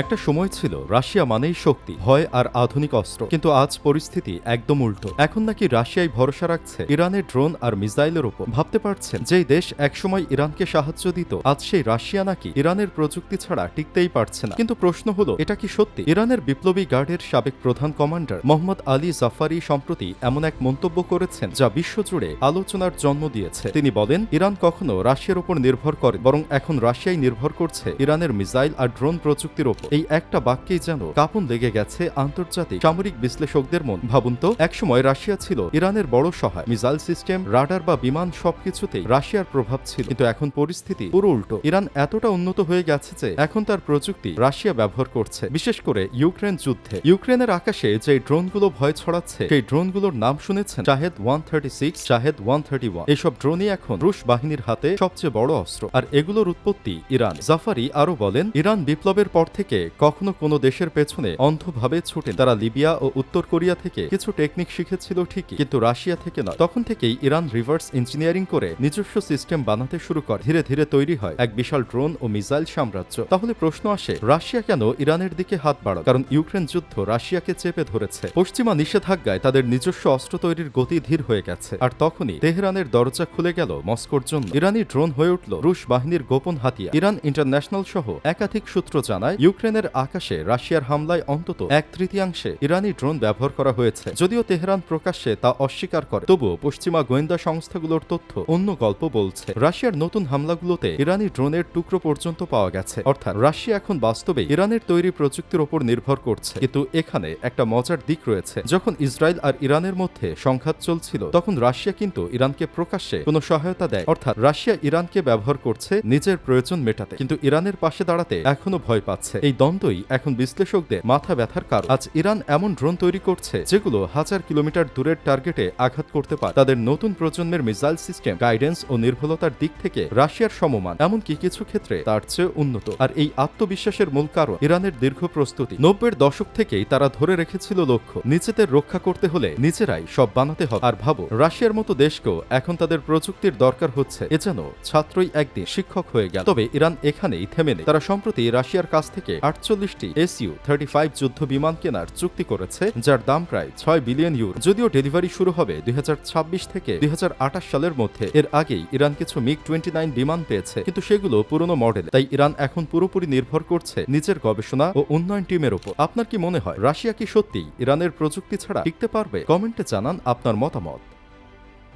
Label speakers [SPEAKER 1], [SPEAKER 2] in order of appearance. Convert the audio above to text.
[SPEAKER 1] একটা সময় ছিল রাশিয়া মানেই শক্তি, ভয় আর আধুনিক অস্ত্র। কিন্তু আজ পরিস্থিতি একদম উল্টো। এখন নাকি রাশিয়াই ভরসা রাখছে ইরানের ড্রোন আর মিসাইলের উপর ভাবতে পারছেন, যেই দেশ একসময় ইরানকে সাহায্য দিত, আজ সেই রাশিয়া নাকি ইরানের প্রযুক্তি ছাড়া টিকতেই পারছে না। কিন্তু প্রশ্ন হলো, এটা কি সত্যি? ইরানের বিপ্লবী গার্ডের সাবেক প্রধান কমান্ডার মোহাম্মদ আলী জাফারি সম্প্রতি এমন এক মন্তব্য করেছেন, যা বিশ্বজুড়ে আলোচনার জন্ম দিয়েছে। তিনি বলেন, ইরান কখনো রাশিয়ার উপর নির্ভর করে, বরং এখন রাশিয়াই নির্ভর করছে ইরানের মিসাইল আর ড্রোন প্রযুক্তির ওপর। এই একটা বাক্যেই যেন কাপন লেগে গেছে আন্তর্জাতিক সামরিক বিশ্লেষকদের মন। ভাবুন তো, একসময় রাশিয়া ছিল ইরানের বড় সহায়। মিসাইল সিস্টেম, রাডার বা বিমান সবকিছুতেই রাশিয়ার প্রভাব ছিল। কিন্তু এখন পরিস্থিতি পুরো উল্টো। ইরান এতটা উন্নত হয়ে গেছে যে এখন তার প্রযুক্তি রাশিয়া ব্যবহার করছে। বিশেষ করে ইউক্রেন যুদ্ধে। ইউক্রেনের আকাশে যে ড্রোনগুলো ভয় ছড়াচ্ছে, সেই ড্রোনগুলোর নাম শুনেছেন Shahed one thirty six Shahed one thirty one. এসব ড্রোনই এখন রুশ বাহিনীর হাতে সবচেয়ে বড় অস্ত্র। আর এগুলোর উৎপত্তি ইরান। জাফারি আরও বলেন, ইরান বিপ্লবের পর থেকে কখনো কোনো দেশের পেছনে অন্ধভাবে ছুটেন তারা লিবিয়া ও উত্তর কোরিয়া থেকে কিছু টেকনিক শিখেছিল ঠিকই, কিন্তু রাশিয়া থেকে নয়। তখন থেকেই ইরান রিভার্স ইঞ্জিনিয়ারিং করে নিজস্ব সিস্টেম বানাতে শুরু করে। ধীরে ধীরে তৈরি হয় এক বিশাল ড্রোন ও মিসাইল সাম্রাজ্য। তাহলে প্রশ্ন আসে, রাশিয়া কেন ইরানের দিকে হাত বাড়ায় কারণ ইউক্রেন যুদ্ধ রাশিয়াকে চেপে ধরেছে। পশ্চিমা নিষেধাজ্ঞায় তাদের নিজস্ব অস্ত্র তৈরির গতি ধীর হয়ে গেছে। আর তখনই তেহরানের দরজা খুলে গেল মস্কোর জন্য। ইরানি ড্রোন হয়ে উঠল রুশ বাহিনীর গোপন হাতিয়ার। ইরান ইন্টারন্যাশনাল সহ একাধিক সূত্র জানায় ইউক্রেনের আকাশে রাশিয়ার হামলায় অন্তত এক তৃতীয়াংশে ইরানি ড্রোন ব্যবহার করা হয়েছে। যদিও তেহরান প্রকাশ্যে তা অস্বীকার করে, তবুও পশ্চিমা গোয়েন্দা সংস্থাগুলোর তথ্য অন্য গল্প বলছে, রাশিয়ার নতুন হামলাগুলোতে ইরানি ড্রোনের টুকরো পর্যন্ত পাওয়া গেছে। অর্থাৎ রাশিয়া এখন বাস্তবে ইরানের তৈরি প্রযুক্তির ওপর নির্ভর করছে। কিন্তু এখানে একটা মজার দিক রয়েছে। যখন ইসরায়েল আর ইরানের মধ্যে সংঘাত চলছিল, তখন রাশিয়া কিন্তু ইরানকে প্রকাশ্যে কোনো সহায়তা দেয়। অর্থাৎ রাশিয়া ইরানকে ব্যবহার করছে নিজের প্রয়োজন মেটাতে। কিন্তু ইরানের পাশে দাঁড়াতে এখনও ভয় পাচ্ছে। এই দ্বন্দ্বই এখন বিশ্লেষকদের মাথা ব্যথার কারণ। আজ ইরান এমন ড্রোন তৈরি করছে যেগুলো হাজার কিলোমিটার দূরের টার্গেটে আঘাত করতে পারে। তাদের নতুন প্রজন্মের মিসাইল সিস্টেম, গাইডেন্স ও নির্ভুলতার দিক থেকে রাশিয়ার সমমান, এমনকি কিছু ক্ষেত্রে তার চেয়ে উন্নত। আর এই আত্মবিশ্বাসের মূল কারণ ইরানের দীর্ঘ প্রস্তুতি। নব্বের দশক থেকেই তারা ধরে রেখেছিল লক্ষ্য, নিজেদের রক্ষা করতে হলে নিজেরাই সব বানাতে হবে। আর ভাবো, রাশিয়ার মতো দেশকেও এখন তাদের প্রযুক্তির দরকার হচ্ছে, এ যেন ছাত্রই একদিন শিক্ষক হয়ে গেল। তবে ইরান এখানেই থেমে নেই। তারা সম্প্রতি রাশিয়ার কাছ থেকে আটচল্লিশটি এসইউ থার্টি ফাইভ যুদ্ধ বিমান কেনার চুক্তি করেছে, যার দাম প্রায় ছয় বিলিয়ন ইউরো। যদিও ডেলিভারি শুরু হবে দুই হাজার ছাব্বিশ থেকে দুই হাজার আঠাশ সালের মধ্যে। এর আগেই ইরান কিছু মিগ টোয়েন্টি নাইন বিমান পেয়েছে, কিন্তু সেগুলো পুরনো মডেল। তাই ইরান এখন পুরোপুরি নির্ভর করছে নিজের গবেষণা ও উন্নয়ন টিমের উপর আপনার কি মনে হয়, রাশিয়া কি সত্যি ইরানের প্রযুক্তি ছাড়া টিকতে পারবে? কমেন্টে জানান আপনার মতামত।